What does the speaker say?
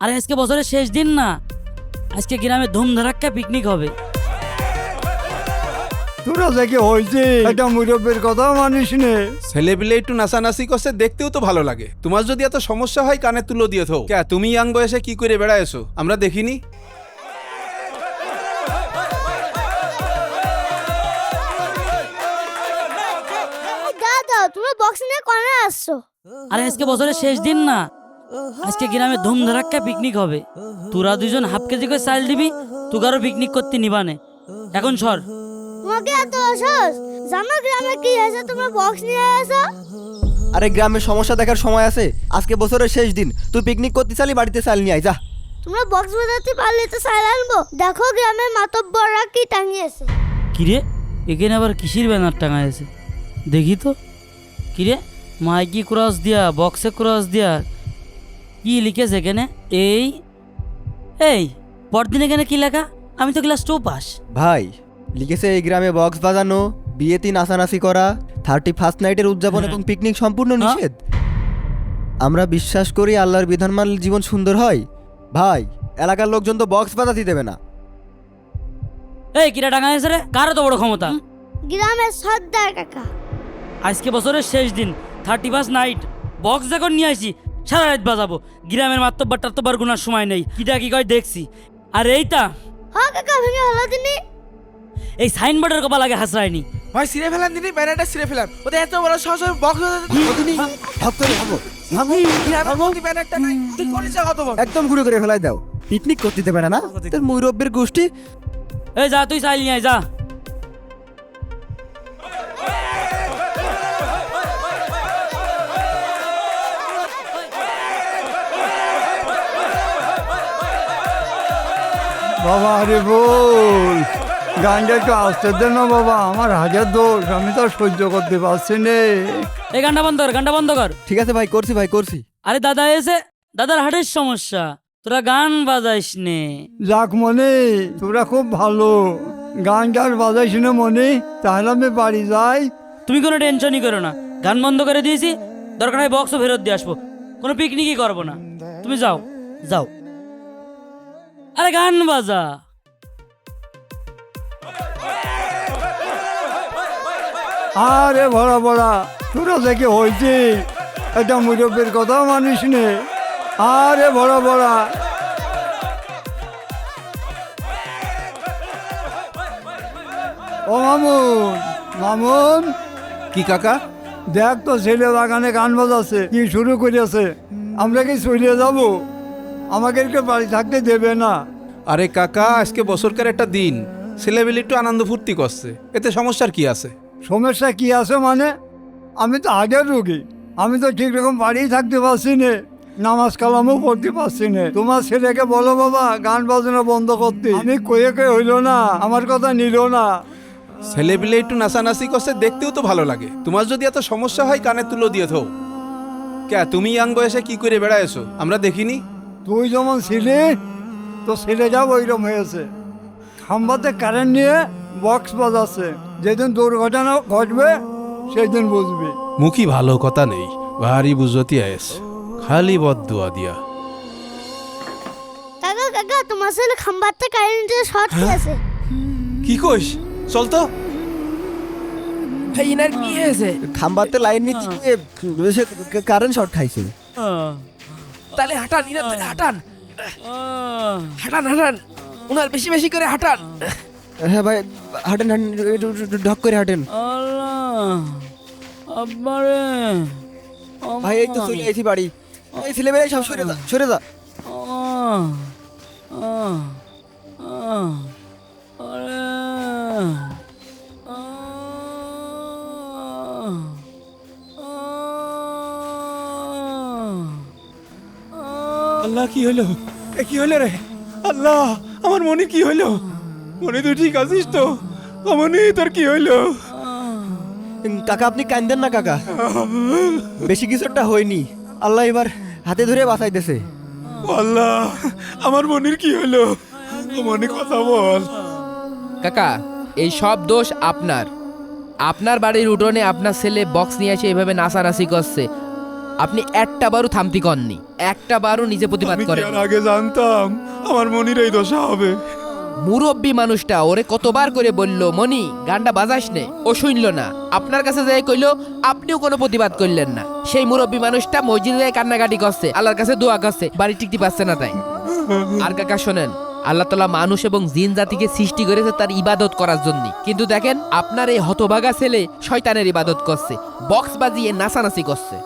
আরে আজকে বছরের শেষ দিন না। আজকে গ্রামে ধুমধারাক্কা পিকনিক হবে। তোরা দেখে হয়েছে? একটা মুরব্বের কথাও মানিস নে। ছেলেপিলে একটু নাচানাচি করছে দেখতেও তো ভালো লাগে। তোমার যদি এত সমস্যা হয় কানে তুলো দিয়ে থো কে তুমি ইয়াং বয়সে কি করে বেড়ায়ছো? আমরা দেখিনি। দাদা তুমি বক্স নিয়ে কোনে আসছো? আরে আজকে বছরের শেষ দিন না। আজকে গ্রামে ধুমধারাক্কা পিকনিক হবে। তোরা দুজন হাফ কেজি করে চাল দিবি তুগারও পিকনিক করতে নিবানে এখন সর। তোমাকে এত অসস জানো গ্রামে কি হয়েছে? তোমরা বক্স নিয়ে এসো। আরে গ্রামের সমস্যা দেখার সময় আছে। আজকে বছরের শেষ দিন। তুই পিকনিক করতে চালি বাড়িতে চাল নিয়ে আয় যা। তোমরা বক্স বাজাতে পারলে তো সাইল আনব। দেখো গ্রামের মাতব্বররা কি টাঙিয়েছে। কিরে? এখানে আবার কিসির ব্যানার টাঙা আছে দেখি তো। কিরে? মাইকি ক্রস দিয়া বক্সে ক্রস দিয়া। কি লিখেছে এখানে? এই এই পরদিন এখানে কি লেখা? আমি তো ক্লাস টু পাস। ভাই লিখেছে এই গ্রামে বক্স বাজানো বিয়েতে নাচানাচি করা থার্টি ফার্স্ট নাইটের উদযাপন হ্যাঁ। এবং পিকনিক সম্পূর্ণ হ্যাঁ? নিষেধ। আমরা বিশ্বাস করি আল্লাহর বিধান মানলে জীবন সুন্দর হয়। ভাই এলাকার লোকজন তো বক্স বাজাতে দেবে না। এই কিরা টাঙা আছে রে? কারও তো বড় ক্ষমতা? গ্রামের সর্দার কাকা। আজকে বছরের শেষ দিন থার্টি ফার্স্ট নাইট বক্স যখন নিয়ে আসি সারা রাত বাজাবো। গ্রামের মাত্তব্বার টাত্তব্বার গুনার সময় নেই। কিটা কি কয় দেখছি। আর এইটা? হ কাকা ভেঙে হলো দিনি। এই সাইনবোর্ডের কপাল আগে হাসরায়নি। ভাই সিরে ফেলাম দিদি ব্যানারটা সিরে ফেলাম ওদের এত বড় সাহস বক্স ব্যানারটা নাই তুই করেছে কত বড় একদম ঘুরে করে ফেলাই দাও। পিকনিক করতে দেবে না না? তোর মুরব্বের গোষ্ঠী? এই যা তুই চাইল যা। বাবা আরে বল। গানটা একটু আসতে দে না বাবা আমার হাজার দোষ আমি তো আর সহ্য করতে পারছি নে। এই গানটা বন্ধ কর গানটা বন্ধ কর। ঠিক আছে ভাই করছি ভাই করছি। আরে দাদা এসে দাদার হাটের সমস্যা তোরা গান বাজাইস নে। যাক মনে তোরা খুব ভালো। গান গান বাজাইস না মনে তাহলে আমি বাড়ি যাই। তুমি কোনো টেনশনই করো না গান বন্ধ করে দিয়েছি দরকার হয় বক্সও ফেরত দিয়ে আসব। কোনো পিকনিকই করব না। তুমি যাও যাও। আরে গান বাজা। আরে ভরা ভরা তোরা দেখে হয়েছে। একটা মুরব্বের কথা মানিস নে। আরে ভরা ভরা। ও মামুন মামুন। কি কাকা? দেখ তো ছেলে বাগানে গান বাজাচ্ছে কি শুরু করেছে আমরা কি চলে যাব? আমাকে একটু বাড়ি থাকতে দেবে না। আরে কাকা আজকে বছরকার একটা দিন। ছেলেবেলে একটু আনন্দ ফুর্তি করছে। এতে সমস্যার কি আছে? সমস্যা কি আছে মানে? আমি তো আগের রুগী। আমি তো ঠিক রকম বাড়িই থাকতে পারছি না। নামাজ কালামও পড়তে পারছি না। তোমার ছেলেকে বলো বাবা গান বাজনা বন্ধ করতে। আমি কয়ে কয়ে হইল না। আমার কথা নিল না। ছেলেপিলে একটু নাচানাচি করছে দেখতেও তো ভালো লাগে। তোমার যদি এত সমস্যা হয় কানে তুলো দিয়ে থো কে তুমি ইয়াং বয়সে কি করে বেড়ায়ছো? আমরা দেখিনি? তুই যেমন ছিলি তো ছেলেটাও ওইরকম হয়েছে। খাম্বাতে কারেন্ট নিয়ে বক্স বাজাচ্ছে। যেদিন দুর্ঘটনা ঘটবে সেই দিন বুঝবি। মুখী ভালো কথা নেই ভারী বুঝতি আয়েস। খালি বদুয়া দিয়া। কাকা কাকা তোমার ছেলে খাম্বারটা কারেন্টের শর্ট খেয়েছে। কি কইস? চল তো। ভাই ইনার কি হয়েছে? খাম্বাতে লাইন নিচ্ছে কারেন্ট শর্ট খাইছে। আহ, তাহলে হাঁটান ইনার তাহলে হাঁটান। হাঁটান হাঁটান। উনার বেশি বেশি করে হাঁটান। হ্যাঁ ভাই হাঁটেন হাঁটেন একটু- ঢক করে হাঁটেন। আল্লাহ। আব্বারে। ভাই এই তো চলে এসি বাড়ি। এই ছেলেমেয়ে সব সরে যা সরে যা। আল্লাহ কি হলো? এ কি হলো রে? আল্লাহ আমার মনে কি হলো? মনে তুই ঠিক আছিস তো? মনে তোর কি হইল কাকা আপনি কান্দেন না কাকা। বেশি কিছু একটা হয়নি। আল্লাহ এবার হাতে ধরে বাঁচাইতেছে আল্লাহ আমার মনির কি হলো? মনে কথা বল। কাকা এই সব দোষ আপনার। আপনার বাড়ির উঠোনে আপনার ছেলে বক্স নিয়ে এসে এভাবে নাচানাচি করছে। আপনি একটা বারও থামতি কননি। একটা বারও নিজে প্রতিবাদ করেন আগে জানতাম আমার মনির এই দশা হবে। মুরব্বী মানুষটা ওরে কতবার করে বলল মনি গানটা বাজাস নে। ও শুনল না। আপনার কাছে যাই কইলো আপনিও কোনো প্রতিবাদ করলেন না। সেই মুরব্বী মানুষটা মসজিদে যাই কান্নাকাটি করছে আল্লাহর কাছে দোয়া করছে বাড়ি টিকতে পারছে না তাই। আর কাকা শোনেন আল্লাহ তালা মানুষ এবং জিন জাতিকে সৃষ্টি করেছে তার ইবাদত করার জন্য। কিন্তু দেখেন আপনার এই হতভাগা ছেলে শয়তানের ইবাদত করছে বক্স বাজিয়ে নাচানাচি করছে।